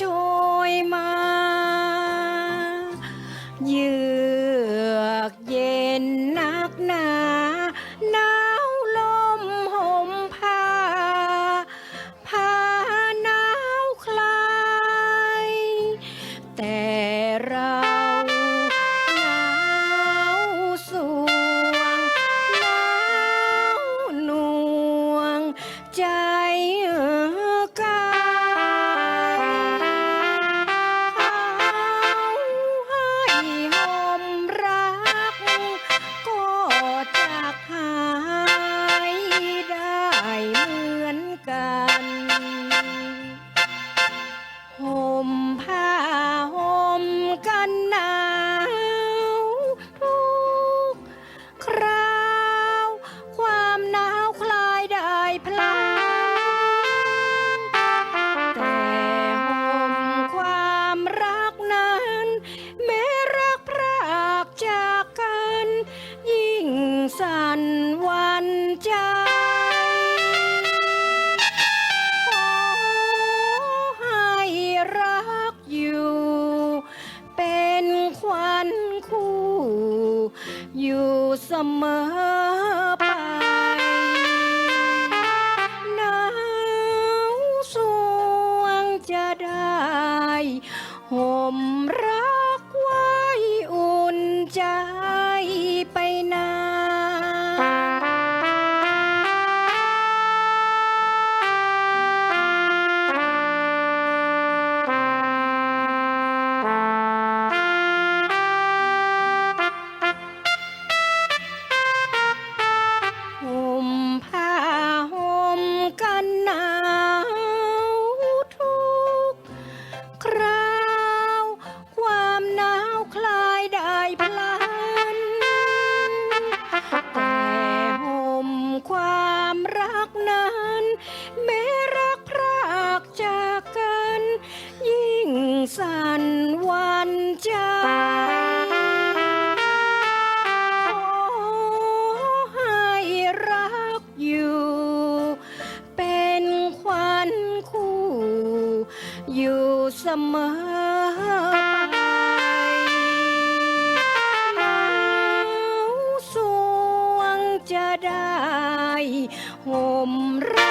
ช่วยมา ยืน มาไปนาวสวงจะได้ห่มรักไว้อุ่นใจ มอไปสวงจะได้ห่มรั